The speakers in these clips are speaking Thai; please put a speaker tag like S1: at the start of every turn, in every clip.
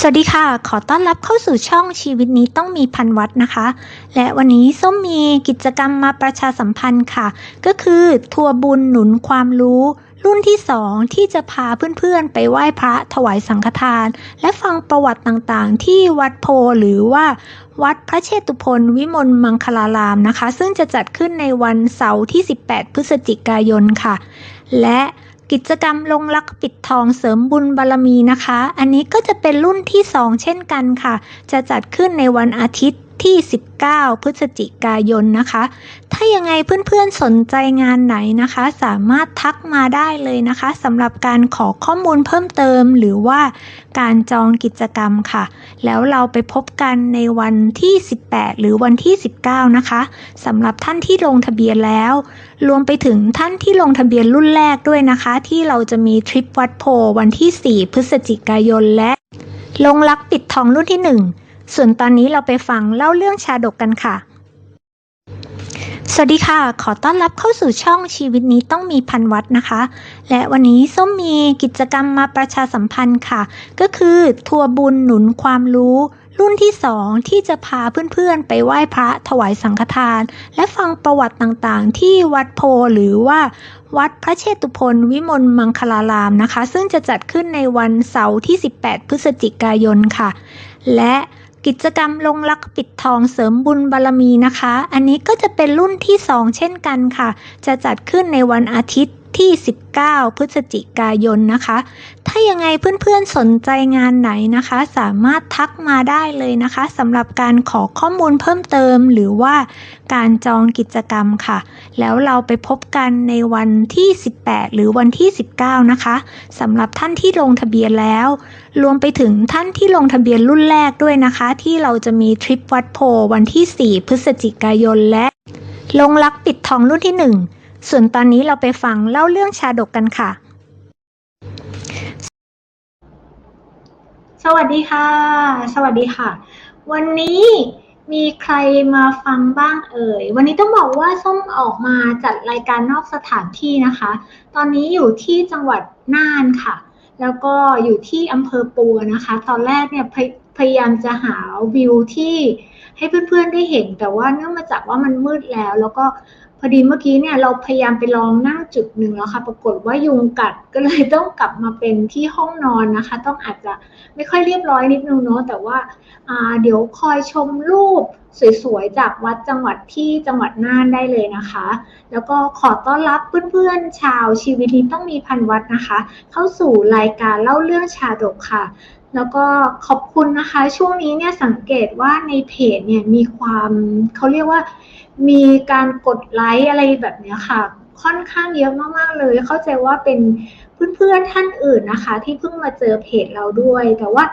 S1: สวัสดีค่ะ ขอต้อนรับเข้าสู่ช่องชีวิตนี้ต้องมีพันวัดนะคะ และวันนี้ส้มมีกิจกรรมมาประชาสัมพันธ์ค่ะ ก็คือทัวร์บุญหนุนความรู้ รุ่นที่2ที่จะพาเพื่อนๆ ไปไหว้พระถวายสังฆทาน และฟังประวัติต่างๆ ที่วัดโพหรือว่าวัดพระเชตุพนวิมลมังคลารามนะคะ ซึ่งจะจัดขึ้นในวันเสาร์ที่ 18 พฤศจิกายนค่ะ และ กิจกรรมลงรักปิดทองเสริมบุญบารมีนะคะ อันนี้ก็จะเป็นรุ่นที่ 2 เช่นกันค่ะ จะจัดขึ้นในวันอาทิตย์ ที่ 19 พฤศจิกายนนะคะ ถ้ายังไงเพื่อนๆสนใจงานไหนนะคะ สามารถทักมาได้เลยนะคะสำหรับการขอข้อมูลเพิ่มเติม หรือว่าการจองกิจกรรมค่ะ แล้วเราไปพบกันในวันที่ 18 หรือวันที่ 19 นะคะสำหรับท่านที่ลงทะเบียนแล้ว รวมไปถึงท่านที่ลงทะเบียนรุ่นแรกด้วยนะคะ ที่เราจะมีทริปวัดโพวันที่ 4 พฤศจิกายนและลงรักปิดทองรุ่นที่ 1 ส่วนตอนนี้เราไปฟังเล่าเรื่องชาดกกันค่ะ สวัสดีค่ะ ขอต้อนรับเข้าสู่ช่องชีวิตนี้ต้องมีพันวัดนะคะ และวันนี้ส้มมีกิจกรรมมาประชาสัมพันธ์ค่ะ ก็คือทัวร์บุญหนุนความรู้รุ่นที่2ที่จะพาเพื่อนๆ ไปไหว้พระถวายสังฆทาน และฟังประวัติต่างๆ ที่วัดโพหรือว่า วัดพระเชตุพนวิมลมังคลารามนะคะ ซึ่งจะจัดขึ้นในวันเสาร์ที่ 18 พฤศจิกายนค่ะ และ กิจกรรมลงรักปิดทองเสริมบุญบารมีนะคะ อันนี้ก็จะเป็นรุ่นที่ 2 เช่นกันค่ะ จะจัดขึ้นในวันอาทิตย์ ที่ 19 พฤศจิกายนนะคะ ถ้ายังไงเพื่อนๆสนใจงานไหนนะคะ สามารถทักมาได้เลยนะคะสำหรับการขอข้อมูลเพิ่มเติม หรือว่าการจองกิจกรรมค่ะ แล้วเราไปพบกันในวันที่ 18 หรือวันที่ 19 นะคะสำหรับท่านที่ลงทะเบียนแล้ว รวมไปถึงท่านที่ลงทะเบียนรุ่นแรกด้วยนะคะ ที่เราจะมีทริปวัดโพวันที่ 4 พฤศจิกายนและลงรักปิดทองรุ่นที่ 1 ส่วนตอนนี้เราไปฟังเล่าเรื่องชาดกกันค่ะ สวัสดีค่ะ สวัสดีค่ะ วันนี้มีใครมาฟังบ้างเอ่ย วันนี้ต้องบอกว่าส้มออกมาจัดรายการนอกสถานที่นะคะ ตอนนี้อยู่ที่จังหวัดน่านค่ะ แล้วก็อยู่ที่อำเภอปัวนะคะ ตอนแรกเนี่ยพยพยายามจะหาวิวที่ให้เพื่อนๆได้เห็น แต่ว่าเนื่องมาจากว่ามันมืดแล้ว แล้วก็ พอดีเมื่อกี้เนี่ยเราพยายามไปลองนั่งจุดหนึ่งแล้วค่ะ ปรากฏว่ายุงกัดก็เลยต้องกลับมาเป็นที่ห้องนอนนะคะ ต้องอาจจะไม่ค่อยเรียบร้อยนิดนึงเนาะแต่ว่าาเดี๋ยวคอยชมรูปสวยๆ จากวัดจังหวัดที่จังหวัดน่านได้เลยนะคะ แล้วก็ขอต้อนรับเพื่อนๆ ชาวชีวิตนี้ต้องมีพันวัดนะคะ เข้าสู่รายการเล่าเรื่องชาดกค่ะ แล้วก็ขอบคุณนะคะ ช่วงนี้เนี่ยสังเกตว่าในเพจเนี่ยมีความเขาเรียกว่ามีการกดไลค์อะไรแบบเนี้ยค่ะ ค่อนข้างเยอะมากๆเลย เข้าใจว่าเป็นเพื่อนๆท่านอื่นนะคะ ที่เพิ่งมาเจอเพจเราด้วย แต่ว่า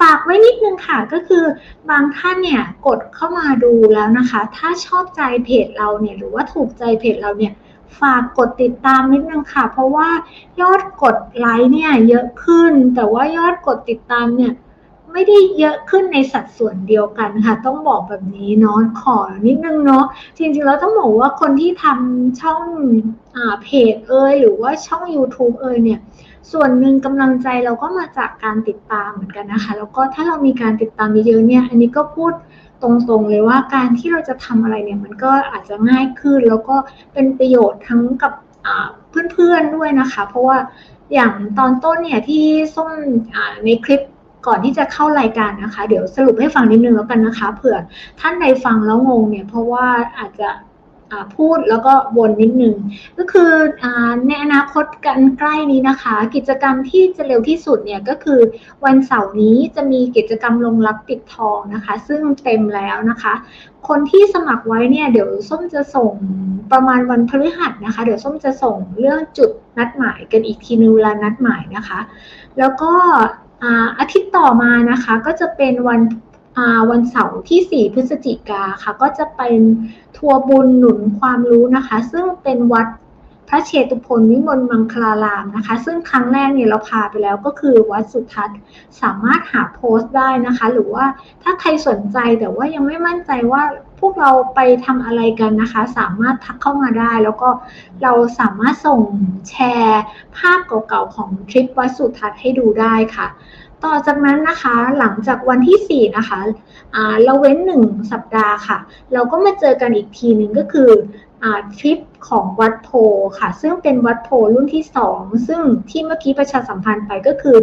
S1: ฝากไว้นิดนึงค่ะก็คือบางท่านเนี่ยกดเข้ามาดูแล้วนะคะ ถ้าชอบใจเพจเราเนี่ยหรือว่าถูกใจเพจเราเนี่ย ฝากกดติดตามนิดนึงค่ะ เพราะว่ายอดกดไลค์เนี่ยเยอะขึ้น แต่ว่ายอดกดติดตามเนี่ยไม่ได้เยอะขึ้นในสัดส่วนเดียวกันค่ะ ต้องบอกแบบนี้เนาะขอนิดนึงเนาะจริงๆแล้วต้องบอกว่าคนที่ทำช่องอาเพจเอยหรือว่าช่อง YouTube เอยเนี่ยส่วนหนึ่งกำลังใจเราก็มาจากการติดตามเหมือนกันนะคะ แล้วก็ถ้าเรามีการติดตามเยอะๆเนี่ย อันนี้ก็พูด ตรงๆเลยว่าการที่เราจะทำอะไรเนี่ยมันก็อาจจะง่ายขึ้น แล้วก็เป็นประโยชน์ทั้งกับเพื่อนๆด้วยนะคะ เพราะว่าอย่างตอนต้นเนี่ยที่ส้มในคลิปก่อนที่จะเข้ารายการนะคะ เดี๋ยวสรุปให้ฟังนิดนึงแล้วกันนะคะเผื่อท่านใดฟังแล้วงงเนี่ยเพราะว่าอาจจะ พูดแล้วก็วนนิดนึง ก็คืออในอนาคตกันใกล้นี้นะคะ กิจกรรมที่จะเร็วที่สุดเนี่ยก็คือวันเสาร์นี้จะมีกิจกรรมลงรับปิดทองนะคะ ซึ่งเต็มแล้วนะคะ คนที่สมัครไว้เนี่ยเดี๋ยวส้มจะส่งประมาณวันพฤหัสนะคะ เดี๋ยวส้มจะส่งเรื่องจุดนัดหมายกันอีกทีนึงเวลานัดหมายนะคะ แล้วก็อาทิตย์ต่อมานะคะก็จะเป็นวัน วันเสาร์ที่ 4 พฤศจิกาค่ะ ก็จะเป็นทัวร์บุญหนุนความรู้นะคะ ซึ่งเป็นวัดพระเชตุพนวิมลมังคลารามนะคะ ซึ่งครั้งแรกเนี่ยเราพาไปแล้วก็คือวัดสุทัศน์สามารถหาโพสต์ได้นะคะ หรือว่าถ้าใครสนใจแต่ว่ายังไม่มั่นใจว่าพวกเราไปทำอะไรกันนะคะ สามารถทักเข้ามาได้ แล้วก็เราสามารถส่งแชร์ภาพเก่าๆของทริปวัดสุทัศน์ให้ดูได้ค่ะ ต่อจากนั้นนะคะหลังจากวันที่ 4 นะคะอ่าเราเว้น 1 สัปดาห์ค่ะ เราก็มาเจอกันอีกทีหนึ่งก็คืออทริปของวัดโพค่ะ ซึ่งเป็นวัดโพรุ่นที่ 2 ซึ่งที่เมื่อกี้ประชาสัมพันธ์ไปก็คือ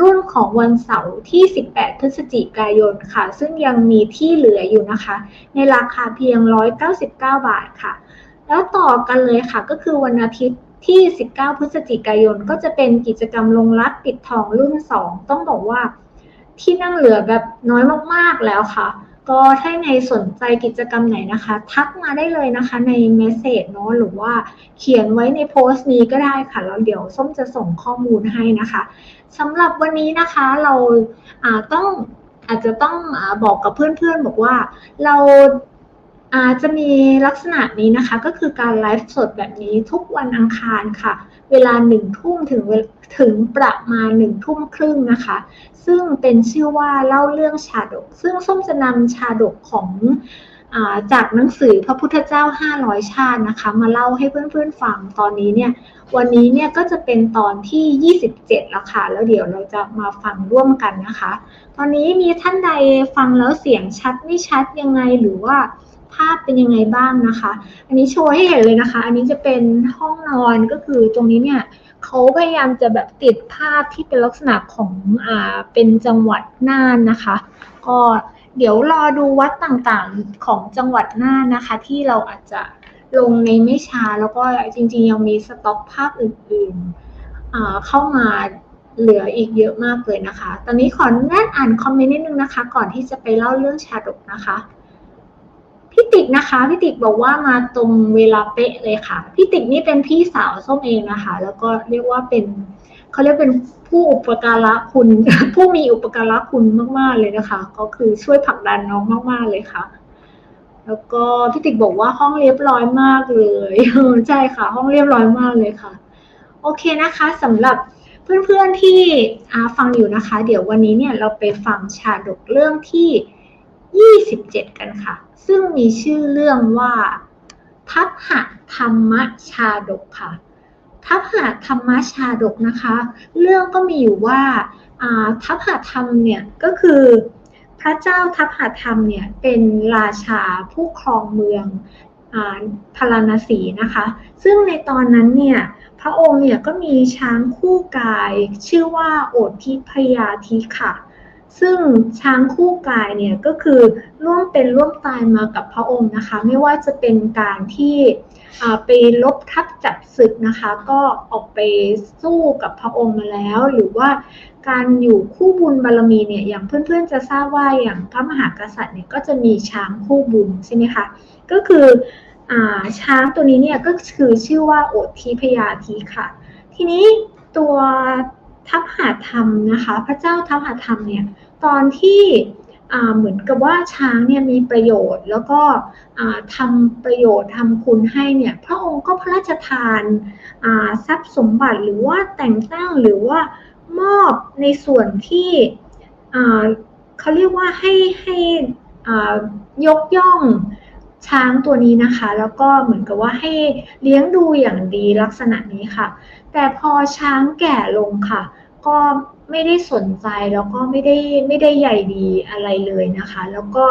S1: รุ่นของวันเสาร์ที่ 18 พฤศจิกายนค่ะ ซึ่งยังมีที่เหลืออยู่นะคะ ในราคาเพียง 199 บาทค่ะ แล้วต่อกันเลยค่ะก็คือวันอาทิตย์ ที่ 19 พฤศจิกายนก็จะเป็นกิจกรรมลงรักปิดทองรุ่น 2 ต้องบอกว่าที่นั่งเหลือแบบน้อยมากๆแล้วค่ะ ก็ถ้าในสนใจกิจกรรมไหนนะคะ ทักมาได้เลยนะคะในเมสเซจเนาะหรือว่าเขียนไว้ในโพสต์นี้ก็ได้ค่ะ แล้วเดี๋ยวส้มจะส่งข้อมูลให้นะคะสำหรับวันนี้นะคะเราต้องอาจจะต้องอบอกกับเพื่อนๆบอกว่าเรา อาจะมีลักษณะนี้นะคะ ก็คือการไลฟ์สดแบบนี้ทุกวันอังคารค่ะ เวลาหนึ่งทุ่มถึงถึงประมาณหนึ่งทุ่มครึ่งนะคะ ซึ่งเป็นชื่อว่าเล่าเรื่องชาดก ซึ่งส้มจะนำชาดกของอาจากหนังสือพระพุทธเจ้า 500 ชาตินะคะ มาเล่าให้เพื่อนๆฟังตอนนี้เนี่ยวันนี้เนี่ยก็จะเป็นตอนที่ 27 แล้วค่ะ แล้วเดี๋ยวเราจะมาฟังร่วมกันนะคะ ตอนนี้มีท่านใดฟังแล้วเสียงชัดไม่ชัดยังไงหรือว่าาพเป็นยังไงบ้างนะคะ อันนี้โชว์ให้เห็นเลยนะคะ อันนี้จะเป็นห้องนอนก็คือตรงนี้เนี่ยเขาพยายามจะแบบติดภาพที่เป็นลักษณะของอ่าเป็นจังหวัดน่านนะคะ ก็เดี๋ยวรอดูวัดต่างๆของจังหวัดน่านนะคะ ที่เราอาจจะลงในไม่ช้าแล้วก็จริงๆ ยังมีสต็อกภาพอื่นๆเข้ามาเหลืออีกเยอะมากเลยนะคะ ตอนนี้ขอแน่นอ่านคอมเมนต์นิดนึงนะคะ ก่อนที่จะไปเล่าเรื่องชาดกนะคะ พี่ติ๊กนะคะพี่ติ๊กบอกว่ามาตรงเวลาเป๊ะเลยค่ะพี่ติ๊กนี่เป็นพี่สาวส้มเองนะคะ แล้วก็เรียกว่าเป็นเขาเรียกเป็นผู้อุปการะคุณ ผู้มีอุปการะคุณมาก ๆ เลยนะคะ ก็คือช่วยผลักดันน้องมาก ๆ เลยค่ะ แล้วก็พี่ติ๊กบอกว่าห้องเรียบร้อยมากเลยใช่ค่ะ ห้องเรียบร้อยมากเลยค่ะ โอเคนะคะสำหรับเพื่อนๆที่ฟังอยู่นะคะ เดี๋ยววันนี้เนี่ยเราไปฟังชาดกเรื่องที่ 27 กันค่ะ ซึ่งมีชื่อเรื่องว่า ทัพหะธรรมชาดกค่ะ ทัพหะธรรมชาดกนะคะ เรื่องก็มีอยู่ว่าทัพหะธรรมเนี่ยก็คือพระเจ้าทัพหะธรรมเนี่ยเป็นราชาผู้ครองเมืองพาราณสีนะคะ ซึ่งในตอนนั้นเนี่ยพระองค์เนี่ยก็มีช้างคู่กาย ชื่อว่าโอทิพยาธิค่ะ ซึ่งช้างคู่กายเนี่ยก็คือร่วมเป็นร่วมตายมากับพระองค์นะคะ ไม่ว่าจะเป็นการที่ไปลบทับจับศึกนะคะ ก็ออกไปสู้กับพระองค์มาแล้ว หรือว่าการอยู่คู่บุญบารมีเนี่ยอย่างเพื่อนๆจะทราบว่าอย่างพระมหากษัตริย์เนี่ยก็จะมีช้างคู่บุญใช่ไหมคะก็คืออช้างตัวนี้เนี่ยก็คือชื่อว่าโอทีพยาธีค่ะ ทีนี้ตัว ทัพหาธรรมนะคะ พระเจ้าทัพหาธรรมเนี่ยตอนที่เหมือนกับว่าช้างเนี่ยมีประโยชน์แล้วก็ทำประโยชน์ทำคุณให้เนี่ยพระองค์ก็พระราชทานทรัพย์สมบัติหรือว่าแต่งตั้งหรือว่ามอบในส่วนที่เขาเรียกว่าให้ให้ยกย่องช้างตัวนี้นะคะ แล้วก็เหมือนกับว่าให้เลี้ยงดูอย่างดีลักษณะนี้ค่ะ แต่พอช้างแก่ลงค่ะ ก็ไม่ได้สนใจแล้วก็ไม่ได้ไม่ได้ใหญ่ดีอะไรเลยนะคะ แล้วก็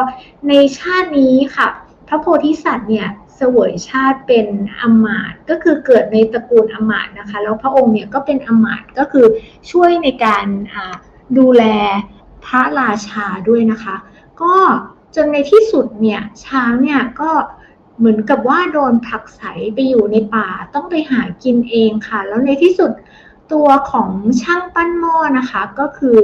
S1: ในชาตินี้ค่ะ พระโพธิสัตว์เนี่ยเสวยชาติเป็นอมาตก็คือเกิดในตระกูลอมาตนะคะ แล้วพระองค์เนี่ยก็เป็นอมาตก็คือช่วยในการดูแลพระราชาด้วยนะคะ ก็จนในที่สุดเนี่ยช้างเนี่ยก็เหมือนกับว่าโดนผลักไสไปอยู่ในป่าต้องไปหากินเองค่ะ แล้วในที่สุด ตัวของช่างปั้นหม้อนะคะก็คือ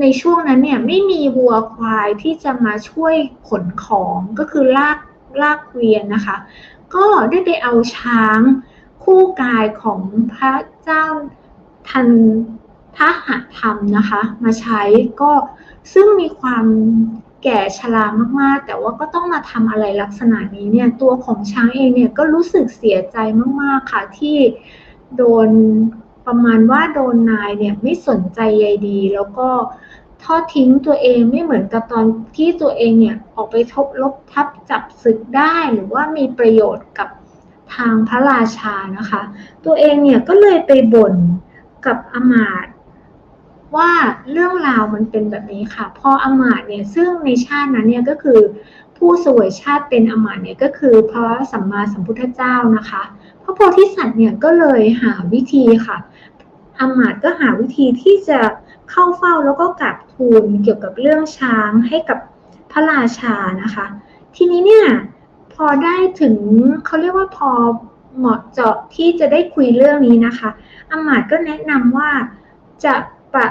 S1: ในช่วงนั้นเนี่ยไม่มีวัวควายที่จะมาช่วยขนของก็คือลากลากเกวียนนะคะ ก็ได้ไปเอาช้างคู่กายของพระเจ้าทันทหธรรมนะคะ มาใช้ก็ซึ่งมีความแก่ชรามากๆ แต่ว่าก็ต้องมาทำอะไรลักษณะนี้เนี่ยตัวของช้างเองเนี่ยก็รู้สึกเสียใจมากๆค่ะที่โดน ประมาณว่าโดนนายเนี่ยไม่สนใจใยดี แล้วก็ทอดทิ้งตัวเองไม่เหมือนกับตอนที่ตัวเองเนี่ยออกไปทบลบทับจับศึกได้หรือว่ามีประโยชน์กับทางพระราชานะคะ ตัวเองเนี่ยก็เลยไปบ่นกับอมาตว่าเรื่องราวมันเป็นแบบนี้ค่ะ พออมาตย์เนี่ยซึ่งในชาตินั้นเนี่ยก็คือผู้สวยชาติเป็นอมาตย์เนี่ยก็คือพระสัมมาสัมพุทธเจ้านะคะ พระโพธิสัตว์เนี่ยก็เลยหาวิธีค่ะอมาตย์ก็หาวิธีที่จะเข้าเฝ้าแล้วก็กราบทูลเกี่ยวกับเรื่องช้างให้กับพระราชานะคะ ทีนี้เนี่ยพอได้ถึงเขาเรียกว่าพอเหมาะเจาะที่จะได้คุยเรื่องนี้นะคะอมาตย์ก็แนะนำว่าจะปะ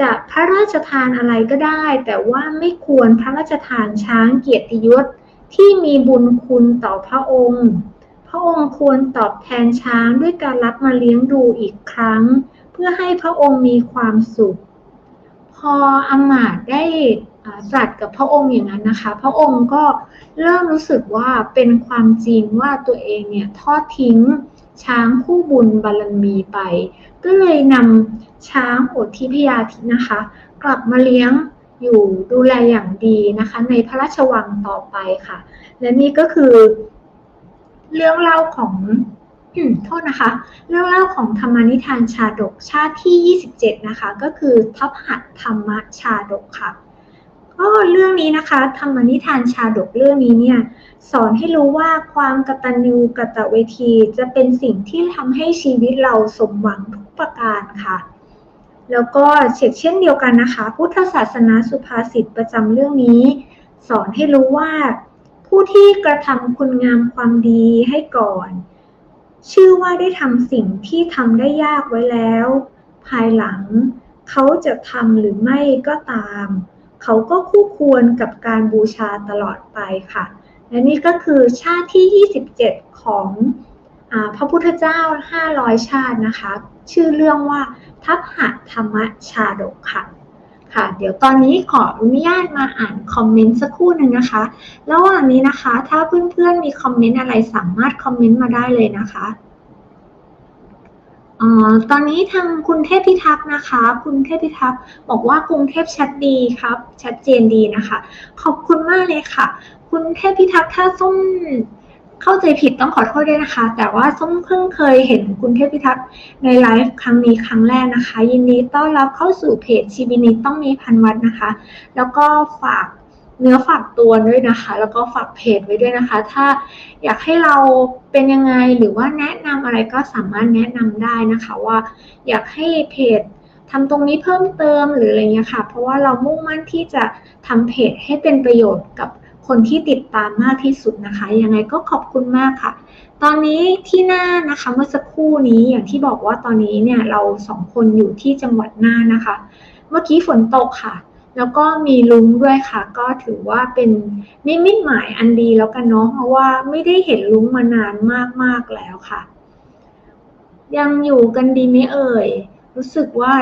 S1: จะพระราชทานอะไรก็ได้ แต่ว่าไม่ควรพระราชทานช้างเกียรติยศที่มีบุญคุณต่อพระองค์ ระองค์ควรตอบแทนช้างด้วยการรับมาเลี้ยงดูอีกครั้ง เพื่อให้พระองค์มีความสุข พออมาตย์ได้ตรัสกับพระองค์อย่างนั้นนะคะ พระองค์ก็เริ่มรู้สึกว่าเป็นความจริงว่าตัวเองเนี่ยทอดทิ้งช้างคู่บุญบารมีไป ก็เลยนำช้างโอทิพยาธินะคะ กลับมาเลี้ยงอยู่ดูแลอย่างดีนะคะ ในพระราชวังต่อไปค่ะ และนี่ก็คือ เรื่องเล่าของโทษนะคะ เรื่องเล่าของธรรมนิทานชาดกชาติที่ 27 นะคะ ก็คือทัพหัตธรรมชาดกค่ะก็เรื่องนี้นะคะ ธรรมนิทานชาดกเรื่องนี้เนี่ยสอนให้รู้ว่าความกตัญญูกตเวทีจะเป็นสิ่งที่ทำให้ชีวิตเราสมหวังทุกประการค่ะ แล้วก็เช่นเช่นเดียวกันนะคะ พุทธศาสนาสุภาษิตประจำเรื่องนี้ สอนให้รู้ว่า ผู้ที่กระทำคุณงามความดีให้ก่อน ชื่อว่าได้ทำสิ่งที่ทำได้ยากไว้แล้ว ภายหลัง เขาจะทำหรือไม่ก็ตาม เขาก็คู่ควรกับการบูชาตลอดไปค่ะ และนี่ก็คือชาติที่ 27 ของอพระพุทธเจ้า 500 ชาตินะคะ ชื่อเรื่องว่าทัพหะธรรมชาดกค่ะ ค่ะ เดี๋ยวตอนนี้ขออนุญาตมาอ่านคอมเมนต์สักครู่หนึ่งนะคะ ระหว่างนี้นะคะ ถ้าเพื่อนๆมีคอมเมนต์อะไรสามารถคอมเมนต์มาได้เลยนะคะออตอนนี้ทางคุณเทพพิทักษ์นะคะ คุณเทพพิทักษ์บอกว่ากรุงเทพชัดดีครับ ชัดเจนดีนะคะ ขอบคุณมากเลยค่ะ คุณเทพพิทักษ์ถ้าส้ม เข้าใจผิดต้องขอโทษด้วยนะคะ แต่ว่าส้มเพิ่งเคยเห็นคุณเทพพิทักษ์ในไลฟ์ครั้งนี้ครั้งแรกนะคะ ยินดีต้อนรับเข้าสู่เพจชีวินิต้องมีพันวัดนะคะ แล้วก็ฝากเนื้อฝากตัวด้วยนะคะ แล้วก็ฝากเพจไว้ด้วยนะคะ ถ้าอยากให้เราเป็นยังไงหรือว่าแนะนำอะไรก็สามารถแนะนำได้นะคะ ว่าอยากให้เพจทำตรงนี้เพิ่มเติมหรืออะไรเงี้ยค่ะ เพราะว่าเรามุ่งมั่นที่จะทำเพจให้เป็นประโยชน์กับ คนที่ติดตามมากที่สุดนะคะ ยังไงก็ขอบคุณมากค่ะ ตอนนี้ที่หน้านะคะเมื่อสักครู่นี้อย่างที่บอกว่าตอนนี้เนี่ยเราสองคนอยู่ที่จังหวัดน่านนะคะ เมื่อกี้ฝนตกค่ะ แล้วก็มีลุ้งด้วยค่ะ ก็ถือว่าเป็นนิมิตหมายอันดีแล้วกันเนาะเพราะว่าไม่ได้เห็นลุ้งมานานมากๆแล้วค่ะ ยังอยู่กันดีไหมเอ่ย รู้สึกว่า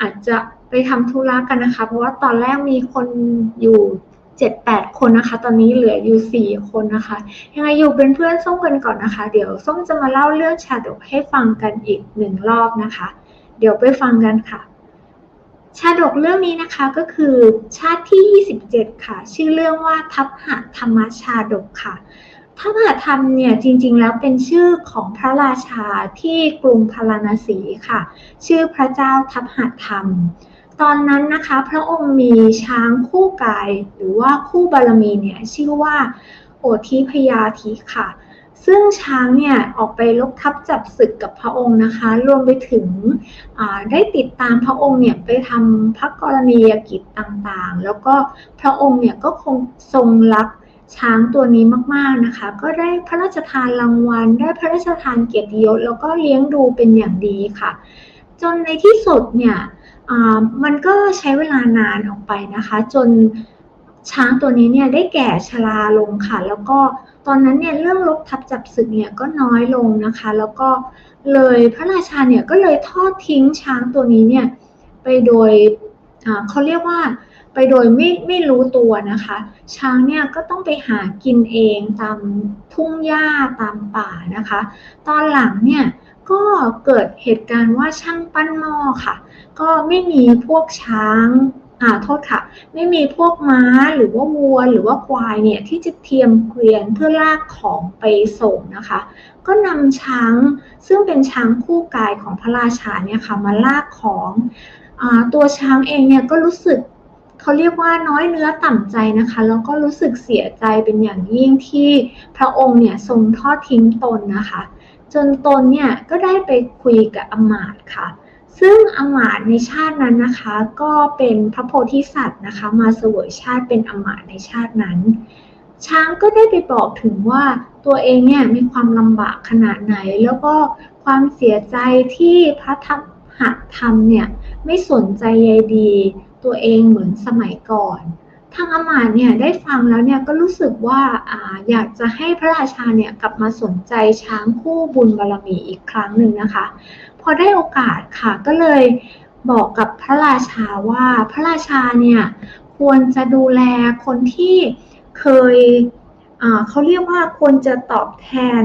S1: อาจจะไปทำธุระกันนะคะ เพราะว่าตอนแรกมีคนอยู่ เจ็ดแปดคนนะคะ ตอนนี้เหลืออยู่สี่คนนะคะ ยังไงอยู่เป็นเพื่อนส้มกันก่อนนะคะ เดี๋ยวส้มจะมาเล่าเรื่องชาดกให้ฟังกันอีกหนึ่งรอบนะคะ เดี๋ยวไปฟังกันค่ะ ชาดกเรื่องนี้นะคะก็คือชาติที่ 27 ค่ะ ชื่อเรื่องว่าทัพหะธรรมชาดกค่ะทัพหะธรรมเนี่ยจริงๆ แล้วเป็นชื่อของพระราชาที่กรุงพาราณสีค่ะ ชื่อพระเจ้าทัพหะธรรม ตอนนั้นนะคะพระองค์มีช้างคู่กาย หรือว่าคู่บารมีเนี่ยชื่อว่าโอทิพยาธิค่ะ ซึ่งช้างเนี่ยออกไปลบทับจับศึกกับพระองค์นะคะ รวมไปถึงได้ติดตามพระองค์เนี่ยไปทำพระกรณียกิจต่างๆ แล้วก็พระองค์เนี่ยก็คงทรงรักช้างตัวนี้มากๆนะคะ ก็ได้พระราชทานรางวัล ได้พระราชทานเกียรติยศแล้วก็เลี้ยงดูเป็นอย่างดีค่ะ จนในที่สุดเนี่ย มันก็ใช้เวลานานออกไปนะคะ จนช้างตัวนี้เนี่ยได้แก่ชราลงค่ะ แล้วก็ตอนนั้นเนี่ยเรื่องลบทับจับศึกเนี่ยก็น้อยลงนะคะ แล้วก็เลยพระราชาเนี่ยก็เลยทอดทิ้งช้างตัวนี้เนี่ยไปโดยเขาเรียกว่าไปโดยไม่ไม่รู้ตัวนะคะ ช้างเนี่ยก็ต้องไปหากินเองตามทุ่งหญ้าตามป่านะคะ ตอนหลังเนี่ย ก็เกิดเหตุการณ์ว่าช่างปั้นหม้อค่ะ ก็ไม่มีพวกช้างอ่าโทษค่ะ ไม่มีพวกม้าหรือว่าวัวหรือว่าควายเนี่ยที่จะเทียมเกวียนเพื่อลากของไปส่งนะคะ ก็นำช้างซึ่งเป็นช้างคู่กายของพระราชาเนี่ยค่ะมาลากของอตัวช้างเองเนี่ยก็รู้สึกเขาเรียกว่าน้อยเนื้อต่ำใจนะคะแล้วก็รู้สึกเสียใจเป็นอย่างยิ่งที่พระองค์เนี่ยทรงทอดทิ้งตนนะคะ จนตนเนี่ยก็ได้ไปคุยกับอมาตค่ะ ซึ่งอมาตในชาตินั้นนะคะ ก็เป็นพระโพธิสัตว์นะคะ มาเสวยชาติเป็นอมาตในชาตินั้น ช้างก็ได้ไปบอกถึงว่าตัวเองเนี่ยมีความลำบากขนาดไหน แล้วก็ความเสียใจที่พระธรรมหัตธรรมเนี่ยไม่สนใจใยดี ตัวเองเหมือนสมัยก่อน ทางอมาตเนี่ยได้ฟังแล้วเนี่ยก็รู้สึกว่าอาอยากจะให้พระราชาเนี่ยกลับมาสนใจช้างคู่บุญบารมีอีกครั้งหนึ่งนะคะ พอได้โอกาสค่ะก็เลยบอกกับพระราชาว่าพระราชาเนี่ยควรจะดูแลคนที่เคยเขาเรียกว่าควรจะตอบแทน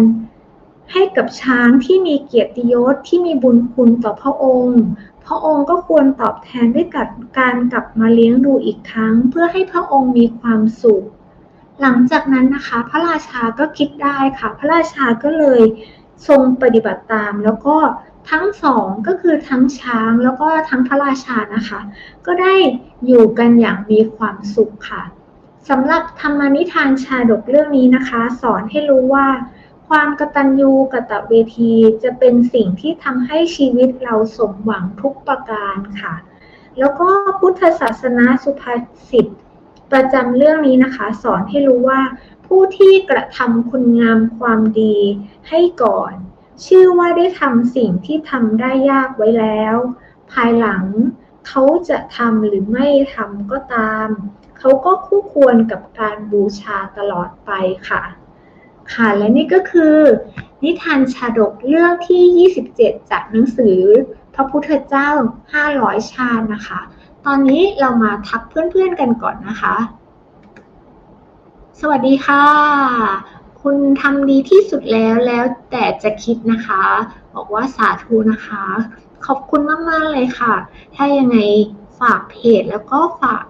S1: ให้กับช้างที่มีเกียรติยศที่มีบุญคุณต่อพระองค์ ระองค์ก็ควรตอบแทนด้วยกับการกลับมาเลี้ยงดูอีกครั้ง เพื่อให้พระองค์มีความสุข หลังจากนั้นนะคะ พระราชาก็คิดได้ค่ะ พระราชาก็เลยทรงปฏิบัติตาม แล้วก็ทั้งสองก็คือทั้งช้างแล้วก็ทั้งพระราชานะคะ ก็ได้อยู่กันอย่างมีความสุขค่ะสำหรับธรรมนิทานชาดกเรื่องนี้นะคะ สอนให้รู้ว่า ความกตัญญูกตเวทีจะเป็นสิ่งที่ทำให้ชีวิตเราสมหวังทุกประการค่ะ แล้วก็พุทธศาสนาสุภาษิตประจำเรื่องนี้นะคะ สอนให้รู้ว่า ผู้ที่กระทำคุณงามความดีให้ก่อน ชื่อว่าได้ทำสิ่งที่ทำได้ยากไว้แล้ว ภายหลังเขาจะทำหรือไม่ทำก็ตาม เขาก็คู่ควรกับการบูชาตลอดไปค่ะ ค่ะ และนี่ก็คือ นิทานชาดกเรื่องที่ 27 จากหนังสือ พระพุทธเจ้า 500 ชาตินะคะ ตอนนี้เรามาทักเพื่อนๆกันก่อนนะคะ สวัสดีค่ะ คุณทำดีที่สุดแล้วแล้วแต่จะคิดนะคะ บอกว่าสาธุนะคะ ขอบคุณมากๆเลยค่ะ ถ้ายังไงฝากเพจแล้วก็ฝาก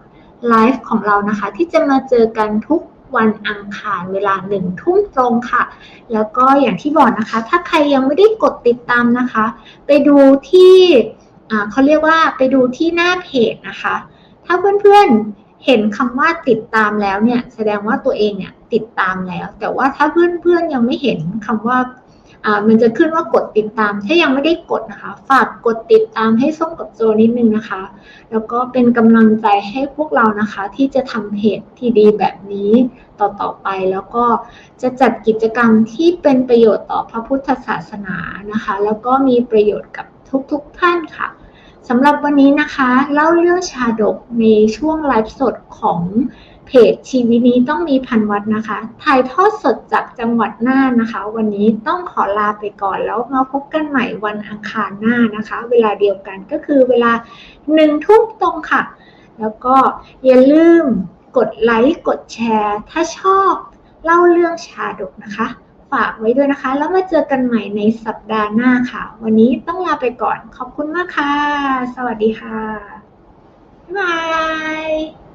S1: ไลฟ์ของเรานะคะ ที่จะมาเจอกันทุก วันอังคารเวลาหนึ่งทุ่มตรงค่ะ แล้วก็อย่างที่บอกนะคะ ถ้าใครยังไม่ได้กดติดตามนะคะ ไปดูที่เขาเรียกว่าไปดูที่หน้าเพจนะคะ ถ้าเพื่อนๆเห็นคำว่าติดตามแล้วเนี่ย แสดงว่าตัวเองเนี่ยติดตามแล้ว แต่ว่าถ้าเพื่อนๆยังไม่เห็นคำว่า มันจะขึ้นว่ากดติดตาม ถ้ายังไม่ได้กดนะคะ ฝากกดติดตามให้ส้มกับโจนิดนึงนะคะ แล้วก็เป็นกำลังใจให้พวกเรานะคะ ที่จะทำเพจที่ดีแบบนี้ต่อๆไป แล้วก็จะจัดกิจกรรมที่เป็นประโยชน์ต่อพระพุทธศาสนานะคะ แล้วก็มีประโยชน์กับทุกๆทท่านค่ะสำหรับวันนี้นะคะ เล่าเรื่องชาดกในช่วงไลฟ์สดของ เพจชีวิตนี้ต้องมีพันวัดนะคะ ถ่ายทอดสดจากจังหวัดน่านนะคะ วันนี้ต้องขอลาไปก่อนแล้วมาพบกันใหม่วันอังคารหน้านะคะ เวลาเดียวกันก็คือเวลาหนึ่งทุ่มตรงค่ะ แล้วก็อย่าลืมกดไลค์กดแชร์ ถ้าชอบเล่าเรื่องชาดกนะคะ ฝากไว้ด้วยนะคะ แล้วมาเจอกันใหม่ในสัปดาห์หน้าค่ะ วันนี้ต้องลาไปก่อน ขอบคุณมากค่ะ สวัสดีค่ะบาย